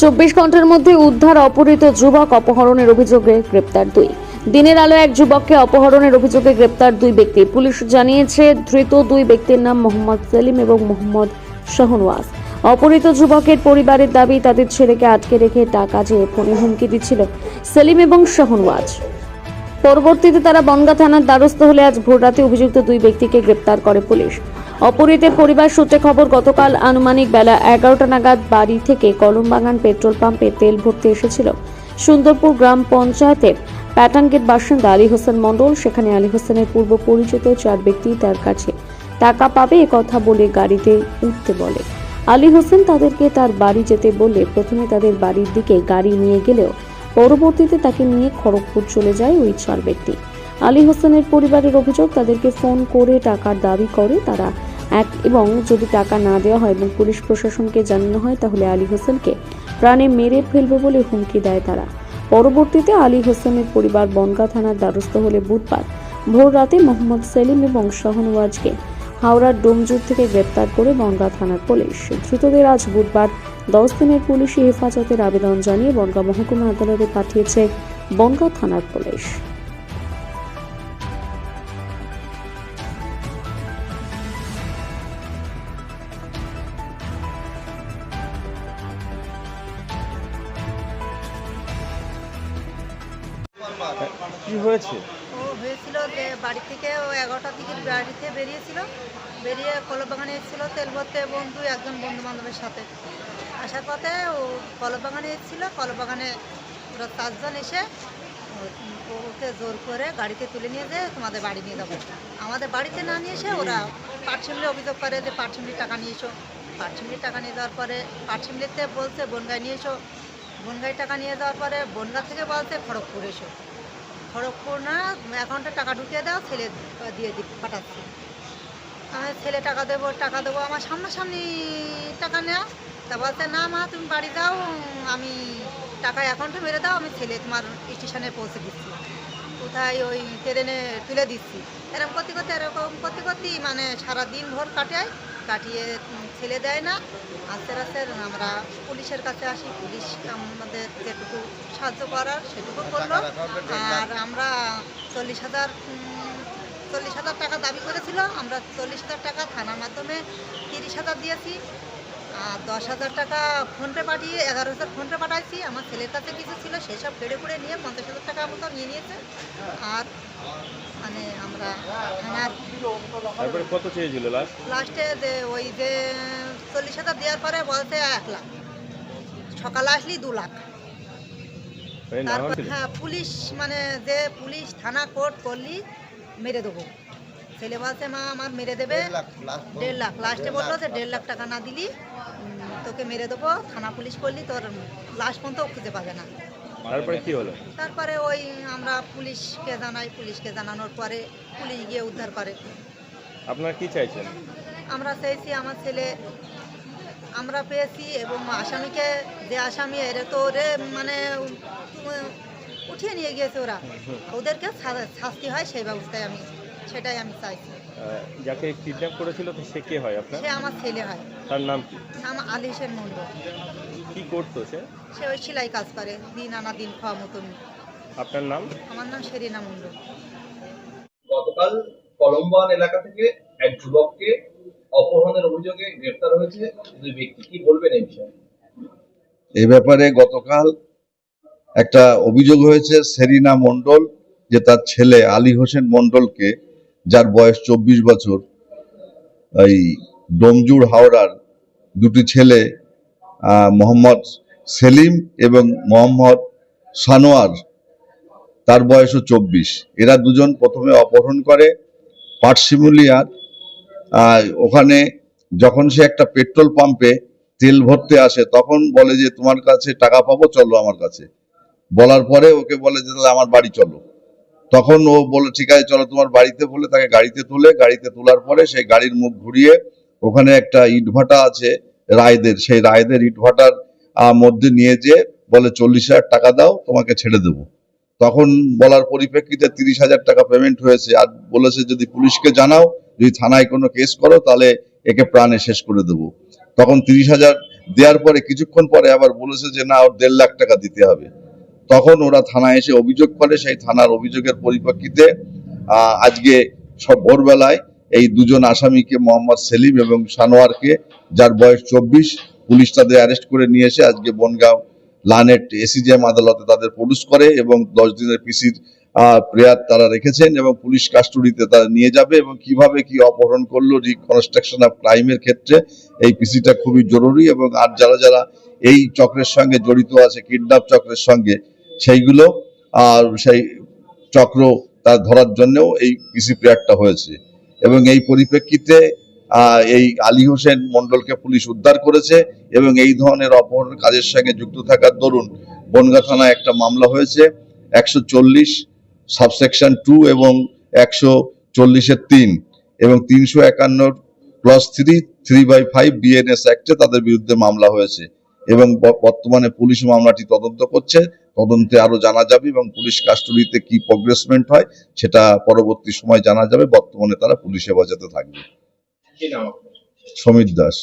চব্বিশ ঘণ্টার মধ্যে উদ্ধার অপহৃত যুবক অপহরণের অভিযোগে গ্রেপ্তার দুই। দিনের আলো এক যুবককে অপহরণের অভিযোগে গ্রেপ্তার দুই ব্যক্তি। পুলিশ জানিয়েছে, ধৃত দুই ব্যক্তির নাম মোহাম্মদ সেলিম এবং মোহাম্মদ শাহনওয়াজ অপহৃত যুবকের পরিবারের দাবি, তাদের ছেলেকে আটকে রেখে টাকা চেয়ে ফোনে হুমকি দিচ্ছিল সেলিম এবং শাহনওয়াজ পরবর্তীতে তারা বনগা থানার দ্বারস্থ হলে আজ ভোররাতে অভিযুক্ত দুই ব্যক্তিকে গ্রেপ্তার করে পুলিশ। অপহৃতের পরিবার সূত্রে খবর, গতকাল আনুমানিক বেলা এগারোটা নাগাদ বাড়ি থেকে কলমবাগান পেট্রোল পাম্পে তেল ভরতে এসেছিল সুন্দরপুর গ্রাম পঞ্চায়েতের প্যাটাঙ্গের বাসিন্দা আলী হোসেন মণ্ডল। সেখানে আলী হোসেনের পূর্ব পরিচিত চার ব্যক্তি তার কাছে টাকা পাবে কথা বলে গাড়িতে উঠতে বলে। আলী হোসেন তাদেরকে তার বাড়ি যেতে বললে প্রথমে তাদের বাড়ির দিকে গাড়ি নিয়ে গেলেও পরবর্তীতে তাকে নিয়ে খড়গপুর চলে যায় ওই চার ব্যক্তি। আলী হোসেনের পরিবারের অভিযোগ, তাদেরকে ফোন করে টাকার দাবি করে তারা এক এবং যদি টাকা না দেওয়া হয় এবং পুলিশ প্রশাসনকে জানানো হয়, তাহলে আলী হোসেনকে প্রাণে মেরে ফেলবে বলে হুমকি দেয় তারা। পরবর্তীতে আলী হোসেনের পরিবার বনগা থানার দ্বারস্থ হলে বুধবার ভোর রাতে মোহাম্মদ সেলিম এবং শাহনওয়াজকে হাওড়ার ডোমজুর থেকে গ্রেপ্তার করে বনগা থানার পুলিশ। ধৃতদের আজ বুধবার দশ দিনের পুলিশি হেফাজতের আবেদন জানিয়ে বনগা মহকুমা আদালতে পাঠিয়েছে বনগা থানার পুলিশ। কি হয়েছে? ও হয়েছিল যে বাড়ি থেকে ও এগারোটার দিকে বাড়িতে বেরিয়েছিল। বেরিয়ে কলবাগানে এসেছিল তেল ভরতে বন্ধু একজন বন্ধু বান্ধবের সাথে। আসার পথে ও কলবাগানে এসেছিল। কলবাগানে ওরা চারজন এসে ওকে জোর করে গাড়িতে তুলে নিয়ে যেয়ে তোমাদের বাড়ি নিয়ে যাব। আমাদের বাড়িতে না নিয়ে এসে ওরা পাটশিমলি অভিযোগ করে যে পাটশিমলির টাকা নিয়ে এসো। পাটশিমলির টাকা নিয়ে যাওয়ার পরে পাটশিমলিতে বলছে, বনগায় নিয়ে এসো। বনগায় টাকা নিয়ে যাওয়ার পরে বনগা থেকে বলছে, খড়গপুর এসো। খড়গপুর না অ্যাকাউন্টে টাকা ঢুকিয়ে দাও, ছেলে দিয়ে দি, পাঠাচ্ছি। আমি ছেলে, টাকা দেবো টাকা দেবো, আমার সামনাসামনি টাকা নেওয়া তা বলতে না মা, তুমি বাড়ি যাও, আমি টাকা অ্যাকাউন্টে মেরে দাও, আমি ছেলে তোমার স্টেশনে পৌঁছে দিচ্ছি। কোথায় ওই ট্রেনে তুলে দিচ্ছি। এরকম করতে করতে, এরকম করতে করতে মানে সারা দিন ভোর কাটায়, কাটিয়ে ছেলে দেয় না। আস্তে আস্তে আমরা পুলিশের কাছে আসি, পুলিশ আমাদের যেটুকু সাহায্য করার সেটুকু করল। আর আমরা চল্লিশ হাজার চল্লিশ হাজার টাকা দাবি করেছিল। আমরা চল্লিশ হাজার টাকা থানার মাধ্যমে তিরিশ হাজার দিয়েছি। আর দশ হাজার টাকা ফোনপে পাঠিয়ে এগারো হাজার ফোনপে পাঠাইছি। আমার ছেলের কাছে কিছু ছিল সেসব কেড়ে কুড়ে নিয়ে পঞ্চাশ হাজার টাকা মতো নিয়ে নিয়েছে। আর মানে আমরা থানার তারপরে কত চেয়েছিল লাস্ট লাস্টে যে ওই যে চল্লিশ হাজার দেওয়ার পরে বলতে এক লাখ। সকালে আসলি দু লাখ। তারপর হ্যাঁ পুলিশ মানে যে পুলিশ থানা কোর্ট করলি মেরে দেবো। ছেলে বলছে মা আমার মেরে দেবে। দেড় লাখ লাস্টে বলল যে দেড় লাখ টাকা না দিলি তোকে মেরে দেবো থানা পুলিশ করলি তোর লাশ পর্যন্ত খুঁজে পাবে না। তারপরে কি হলো? তারপরে ওই আমরা পুলিশকে জানাই পুলিশকে জানানোর পরে পুলিশ গিয়ে উদ্ধার করে। আপনারা কি চাইছেন? আমরা চাইছি আমার ছেলে আমরা পেয়েছি এবং আসামিকে যে আসামি এরে তো ওরে মানে উঠিয়ে নিয়ে গিয়েছে ওরা। ওদেরকে শাস্তি হয় সেই ব্যবস্থায় আমি। সেটাই আমি চাইছি। যাকে কিডন্যাপ করেছিল তো সে কে হয় আপনার? সে আমার ছেলে হয়। তার নাম কি? আমার আলিশের মন্ডল কি করতো সে? সে ওই সেলাই কাজ করে দিন আনা দিন খাওয়া মতন। আপনার নাম? আমার নাম শেরিনা মন্ডল গতকাল কলম্বান এলাকা থেকে এক যুবককে অপহরণের অভিযোগে গ্রেফতার হয়েছে। দুই ব্যক্তি কি বলবেন এই বিষয়ে? এ ব্যাপারে গতকাল একটা অভিযোগ হয়েছে সেরিনা মণ্ডল যে তার ছেলে আলী হোসেন মণ্ডলকে যার বয়স চব্বিশ বছর এই ডোমজুড় হাওড়ার দুটি ছেলে মোহাম্মদ সেলিম এবং মোহাম্মদ সানোয়ার তার বয়সও চব্বিশ। এরা দুজন প্রথমে অপহরণ করে পাটশিমুলিয়ার আহ, ওখানে যখন সে একটা পেট্রোল পাম্পে তেল ভরতে আসে তখন বলে যে তোমার কাছে টাকা পাবো চলো আমার কাছে। বলার পরে ওকে বলে যে তাহলে আমার বাড়ি চলো। তখন ও বলে ঠিক আছে, চলো তোমার বাড়িতে বলে তাকে গাড়িতে তুলে। গাড়িতে তোলার পরে সেই গাড়ির মুখ ঘুরিয়ে ওখানে একটা ইটভাটা আছে রায়দের, সেই রায়দের ইটভাটার মধ্যে নিয়ে যে বলে, চল্লিশ হাজার টাকা দাও, তোমাকে ছেড়ে দেবো। তখন বলার পরিপ্রেক্ষিতে তিরিশ হাজার টাকা পেমেন্ট হয়েছে। আর বলেছে, যদি পুলিশকে জানাও, যদি থানায় কোনো কেস করো, তাহলে একে প্রাণে শেষ করে দেবো। তখন তিরিশ হাজার দেওয়ার পরে কিছুক্ষণ পরে আবার বলেছে যে, না, ওর দেড় লাখ টাকা দিতে হবে। তখন ওরা থানায় এসে অভিযোগ করে, সেই থানার অভিযোগের পরিপ্রেক্ষিতে আজকে সব ভোরবেলায় এই দুজন আসামিকে মোহাম্মদ সেলিম এবং সানোয়ারকে যার বয়স চব্বিশ, পুলিশ তাদের অ্যারেস্ট করে নিয়ে এসে আজকে বনগাঁও লানেট এসিজিএম আদালতে তাদের প্রডিউস করে এবং দশ দিনের পিসির প্রেয়ার তারা রেখেছেন এবং পুলিশ কাস্টডিতে তারা নিয়ে যাবে এবং কীভাবে কি অপহরণ করল রিকনস্ট্রাকশন অফ ক্রাইমের ক্ষেত্রে এই পিসিটা খুবই জরুরি এবং আর যারা যারা এই চক্রের সঙ্গে জড়িত আছে কিডন্যাপ চক্রের সঙ্গে সেইগুলো আর সেই চক্র তার ধরার জন্যও এই পিসি প্রেয়ারটা হয়েছে। এবং এই পরিপ্রেক্ষিতে এই আলী হোসেন মন্ডলকে পুলিশ উদ্ধার করেছে এবং এই ধরনের অপহরণ কাজের সঙ্গে যুক্ত থাকার দরুন বনগা থানায় একটা মামলা হয়েছে, একশো চল্লিশ সাবসেকশন টু এবং একশো চল্লিশের তিন এবং তিনশো একান্ন plus three three by five BNS অ্যাক্টে তাদের বিরুদ্ধে মামলা হয়েছে এবং বর্তমানে পুলিশ মামলাটি তদন্ত করছে। তদন্তে আরও জানা যাবে এবং পুলিশ কাস্টডিতে কি প্রগ্রেসমেন্ট হয় সেটা পরবর্তী সময় জানা যাবে। বর্তমানে তারা পুলিশ বাজাতে থাকবে। সমীর দাস।